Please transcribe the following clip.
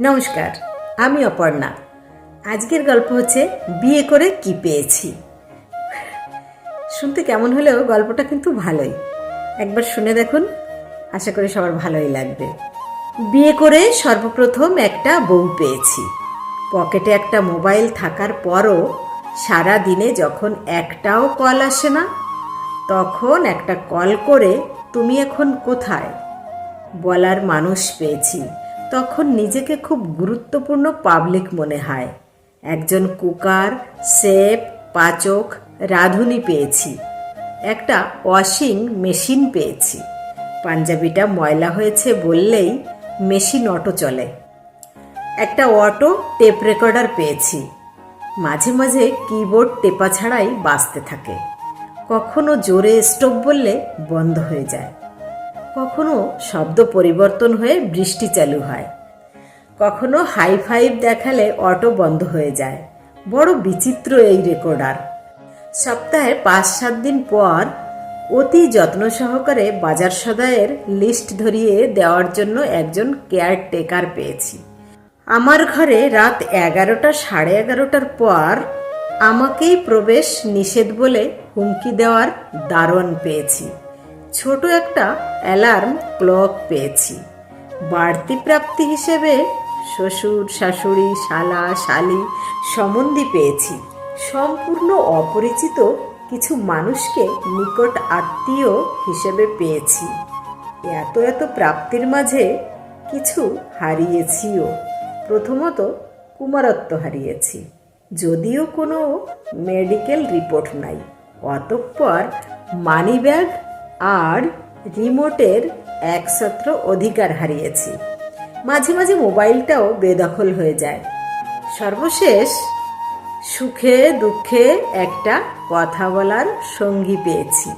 নমস্কার, আমি অপর্ণা। আজকের গল্প হচ্ছে বিয়ে করে কি পেয়েছি। শুনতে কেমন হলেও গল্পটা কিন্তু ভালোই। একবার শুনে দেখুন, আশা করি সবার ভালোই লাগবে। বিয়ে করে সর্বপ্রথম একটা বউ পেয়েছি। পকেটে একটা মোবাইল থাকার পরও সারা দিনে যখন একটাও কল আসে না, তখন একটা কল করে, তুমি এখন কোথায়? বলার মানুষ পেয়েছি। তখন নিজেকে খুব গুরুত্বপূর্ণ পাবলিক মনে হয়। একজন কুকার সেফ পাচক, রাঁধুনি পেয়েছি। একটা ওয়াশিং মেশিন পেয়েছি। পাঞ্জাবিটা ময়লা হয়েছে বললেই মেশিন অটো চলে। একটা অটো টেপ রেকর্ডার পেয়েছি। মাঝে মাঝে কিবোর্ড টেপা ছাড়াই বাঁচতে থাকে। কখনো জোরে স্টপ বললে বন্ধ হয়ে যায়। কখনো শব্দ পরিবর্তন হয়ে বৃষ্টি চালু হয়। কখনো হাই ফাইভ দেখালে অটো বন্ধ হয়ে যায়। বড় বিচিত্র এই রেকর্ডার সপ্তাহে পাঁচ সাত দিন পর অতি যত্ন সহকারে বাজার সদায়ের লিস্ট ধরিয়ে দেওয়ার জন্য একজন কেয়ারটেকার পেয়েছি। আমার ঘরে রাত এগারোটা সাড়ে এগারোটার পর আমাকেই প্রবেশ নিষেধ বলে হুমকি দেওয়ার দারণ পেয়েছি। ছোট একটা অ্যালার্ম ক্লক পেয়েছি। বাড়তি প্রাপ্তি হিসেবে শ্বশুর, শাশুড়ি, শালা, শালি সম্বন্ধী পেয়েছি। সম্পূর্ণ অপরিচিত কিছু মানুষকে নিকট আত্মীয় হিসেবে পেয়েছি। এত এত প্রাপ্তির মাঝে কিছু হারিয়েছিও। প্রথমত কুমারত্ব হারিয়েছি। যদিও কোনো মেডিকেল রিপোর্ট নাই। অতঃপর মানিব্যাগ আর রিমোটের একসত্র অধিকার হারিয়েছি। মাঝে মাঝে মোবাইলটাও বেদখল হয়ে যায়। সর্বশেষ সুখে দুঃখে একটা কথা বলার সঙ্গী পেয়েছি।